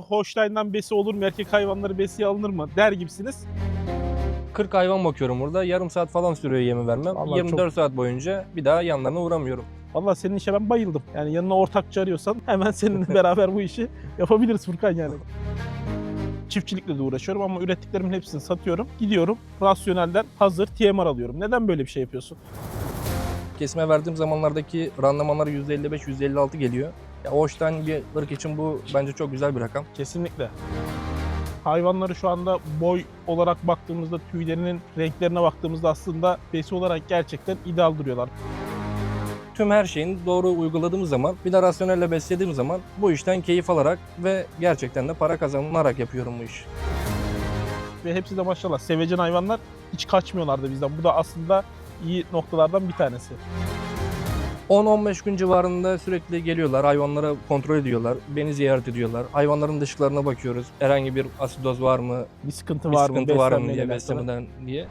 Holstein'dan besi olur mu? Erkek hayvanları besiye alınır mı? Der gibisiniz. 40 hayvan bakıyorum burada. Yarım saat falan sürüyor yemi vermem. Vallahi 24 saat boyunca bir daha yanlarına uğramıyorum. Vallahi senin işe ben bayıldım. Yani yanına ortakçı arıyorsan hemen seninle beraber bu işi yapabiliriz Furkan yani. Çiftçilikle de uğraşıyorum ama ürettiklerimin hepsini satıyorum. Gidiyorum rasyonelden hazır TMR alıyorum. Neden böyle bir şey yapıyorsun? Kesime verdiğim zamanlardaki randımanlar %55-%56 geliyor. Ya Holstein bir ırk için bu bence çok güzel bir rakam. Kesinlikle. Hayvanları şu anda boy olarak baktığımızda, tüylerinin renklerine baktığımızda aslında besi olarak gerçekten ideal duruyorlar. Tüm her şeyin doğru uyguladığımız zaman, bir de rasyonelle beslediğim zaman bu işten keyif alarak ve gerçekten de para kazanarak yapıyorum bu işi. Ve hepsi de maşallah sevecen hayvanlar hiç kaçmıyorlardı bizden. Bu da aslında iyi noktalardan bir tanesi. 10-15 gün civarında sürekli geliyorlar, hayvanları kontrol ediyorlar, beni ziyaret ediyorlar. Hayvanların dışkılarına bakıyoruz. Herhangi bir asidoz var mı, Bir sıkıntı bir var mı? sıkıntı var mı diye beslemeden diye.